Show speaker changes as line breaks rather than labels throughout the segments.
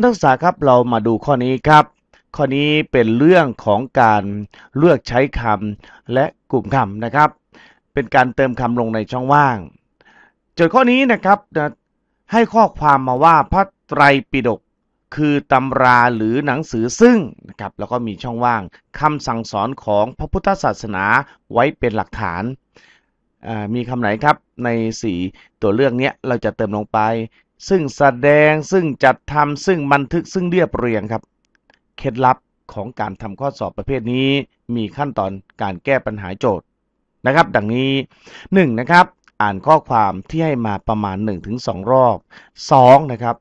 นักศึกษาครับเรามาดูข้อนี้ครับ ข้อนี้เป็นเรื่องของการเลือกใช้คำและกลุ่มคำนะครับ เป็นการเติมคำลงในช่องว่าง โจทย์ข้อนี้นะครับให้ข้อความมาว่าพระไตรปิฎกคือตำราหรือหนังสือซึ่งนะครับแล้วก็มีช่องว่างคำสั่งสอนของพระพุทธศาสนาไว้เป็นหลักฐาน มีคำไหนครับใน 4 ตัวเลือกเนี้ยเราจะเติมลงไป ซึ่งแสดงซึ่งจัดทำซึ่งบันทึกซึ่งเรียบเรียงครับ เคล็ดลับของการทำข้อสอบประเภทนี้ มีขั้นตอนการแก้ปัญหาโจทย์นะครับ ดังนี้ 1. นนะครับ อ่านข้อความที่ให้มาประมาณ 1-2 รอบ 2. นะครับ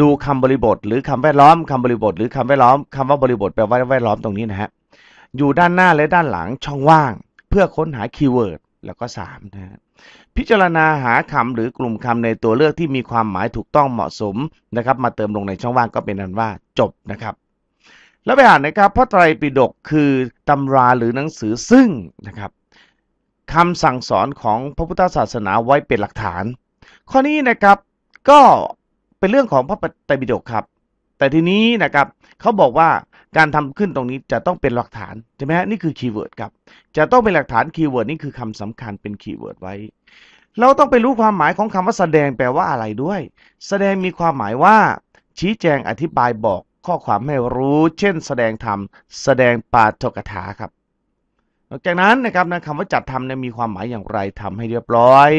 ดูคำบริบท หรือคำแวดล้อมคำบริบท หรือคำแวดล้อมคำว่าบริบทแปลว่าแวดล้อมตรงนี้นะฮะอยู่ด้านหน้าและด้านหลังช่องว่าง เพื่อค้นหาคีย์เวิร์ด แล้วก็3นะพิจารณาหาคำหรือกลุ่มคำในตัวเลือกที่มีความหมายถูกต้องเหมาะสมนะครับ มาเติมลงในช่องว่างก็เป็นนั้นว่าจบนะครับ แล้วไปอ่านนะครับพระไตรปิฎกคือตำราหรือหนังสือซึ่งนะครับคำสั่งสอนของพระพุทธศาสนาไว้เป็นหลักฐาน ข้อนี้นะครับก็เป็นเรื่องของพระไตรปิฎกครับ แต่ทีนี้นะครับเขาบอกว่า การทำขึ้นตรงนี้จะต้องเป็นหลักฐานใช่ไหมฮะนี่คือคีย์เวิร์ดครับ จะต้องเป็นหลักฐานคีย์เวิร์ดนี่คือคำสำคัญเป็นคีย์เวิร์ดไว้ เราต้องไปรู้ความหมายของคำว่าแสดงแปลว่าอะไรด้วย แสดงมีความหมายว่า ชี้แจงอธิบายบอกข้อความให้รู้ เช่น แสดงธรรมแสดงปาฐกถาครับนอกจากนั้นนะครับนะคำว่าจัดทำเนี่ยมีความหมายอย่างไรทำให้เรียบร้อย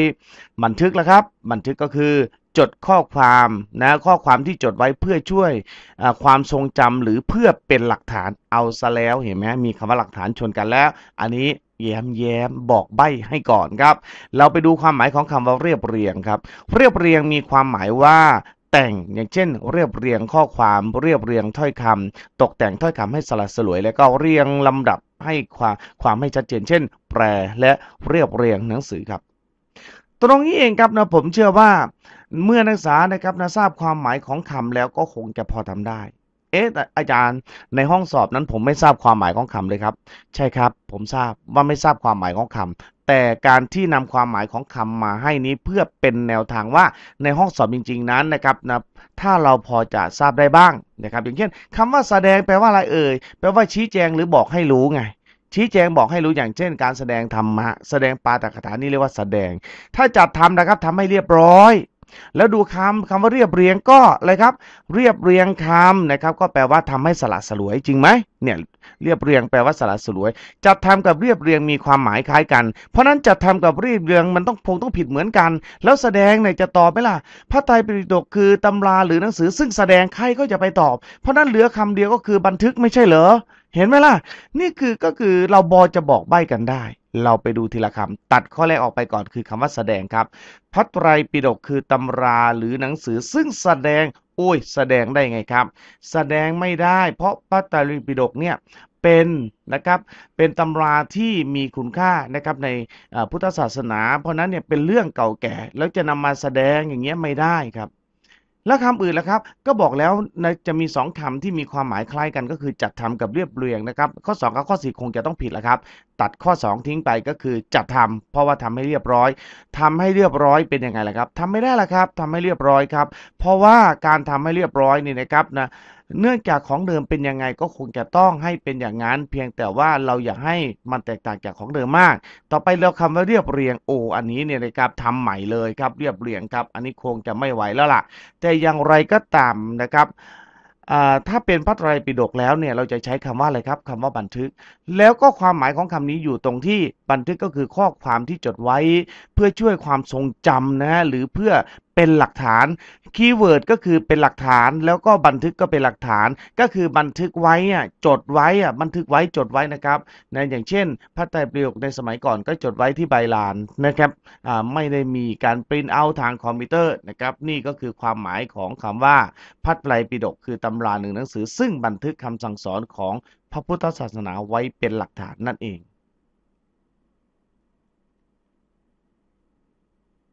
บันทึกแล้วครับ บันทึกก็คือ จดข้อความนะข้อความที่จดไว้เพื่อช่วยความทรงจำหรือเพื่อเป็นหลักฐานเอาซะแล้วเห็นไหมมีคำว่าหลักฐานชนกันแล้ว อันนี้แย้มแย้มบอกใบ้ให้ก่อนครับ เราไปดูความหมายของคำว่าเรียบเรียงครับ เรียบเรียงมีความหมายว่าแต่งอย่างเช่น เรียบเรียงข้อความเรียบเรียงถ้อยคำตกแต่งถ้อยคำให้สลัดสลวย แล้วก็เรียงลำดับให้ความความให้ชัดเจน เช่น แปลและเรียบเรียงหนังสือครับ ตรงนี้เองครับนะผมเชื่อว่าเมื่อนักศึกษานะครับนะทราบความหมายของคำแล้วก็คงจะพอทำได้ เอ๊ะอาจารย์ในห้องสอบนั้นผมไม่ทราบความหมายของคำเลยครับ ใช่ครับ ผมทราบว่าไม่ทราบความหมายของคำแต่การที่นำความหมายของคำมาให้นี้เพื่อเป็นแนวทางว่าในห้องสอบจริง ๆ นั้นนะครับนะถ้าเราพอจะทราบได้บ้างนะครับ อย่างเช่นคำว่าแสดงแปลว่าอะไรเอ่ยแปลว่าชี้แจงหรือบอกให้รู้ไง ชี้แจงบอกให้รู้อย่างเช่น การแสดงธรรมะแสดงปาตกถานี่เรียกว่าแสดง ถ้าจัดทำนะครับทำให้เรียบร้อย แล้วดูคำคำว่าเรียบเรียงก็อะไรครับ เรียบเรียงคำนะครับ ก็แปลว่าทำให้สละสลวยจริงไหมเนี่ยเรียบเรียงแปลว่าสละสลวย จัดทำกับเรียบเรียงมีความหมายคล้ายกัน เพราะนั้นจัดทำกับเรียบเรียงมันต้องคงต้องผิดเหมือนกัน แล้วแสดงเนี่ยจะตอบไหมล่ะพระไตรปิฎกคือตำราหรือหนังสือซึ่งแสดงใครก็จะไปตอบ เพราะนั้นเหลือคำเดียวก็คือบันทึกไม่ใช่เหรอ เห็นไหมล่ะ นี่คือก็คือเราบอจะบอกใบ้กันได้ เราไปดูทีละคำตัดข้อแรกออกไปก่อนคือคำว่าแสดงครับ พระไตรปิฎกคือตำราหรือหนังสือซึ่งแสดงโอ้ยแสดงได้ไงครับ แสดงไม่ได้ เพราะพระไตรปิฎกเนี่ยเป็นนะครับเป็นตำราที่มีคุณค่านะครับในพุทธศาสนา เพราะนั้นเนี่ยเป็นเรื่องเก่าแก่ แล้วจะนำมาแสดงอย่างเงี้ยไม่ได้ครับ แล้วคำอื่นล่ะครับ ก็บอกแล้วจะมีสองคำที่มีความหมายคล้ายกันก็คือจัดทำกับเรียบเรียงนะครับ ข้อ 2 กับข้อ 4 คงจะต้องผิดแล้วครับ ตัดข้อ 2 ทิ้งไปก็คือจัดทำเพราะว่าทำให้เรียบร้อยทำให้เรียบร้อยเป็นยังไงล่ะครับทำไม่ได้ละครับทำให้เรียบร้อยครับ เพราะว่าการทำให้เรียบร้อยนี่นะครับนะเนื่องจากของเดิมเป็นยังไงก็คงจะต้องให้เป็นอย่างนั้น เพียงแต่ว่าเราอยากให้มันแตกต่างจากของเดิมมาก ต่อไปเราคำว่าเรียบเรียงโออันนี้เนี่ยนะครับทำใหม่เลยครับเรียบเรียงครับ อันนี้คงจะไม่ไหวแล้วล่ะ แต่อย่างไรก็ตามนะครับถ้าเป็นพระไตรปิฎกแล้วเนี่ยเราจะใช้คำว่าอะไรครับคำว่าบันทึก แล้วก็ความหมายของคำนี้อยู่ตรงที่บันทึกก็คือข้อความที่จดไว้ เพื่อช่วยความทรงจำนะหรือเพื่อ เป็นหลักฐาน คีย์เวิร์ดก็คือเป็นหลักฐาน แล้วก็บันทึกก็เป็นหลักฐาน ก็คือบันทึกไว้อะจดไว้อะบันทึกไว้จดไว้นะครับนะอย่างเช่นพระไตรปิฎกในสมัยก่อนก็จดไว้ที่ใบลานนะครับไม่ได้มีการปริ้นเอาทางคอมพิวเตอร์นะครับนี่ก็คือความหมายของคำว่าพระไตรปิฎกคือตำราหนึ่งหนังสือ ซึ่งบันทึกคำสั่งสอนของพระพุทธศาสนาไว้เป็นหลักฐานนั่นเอง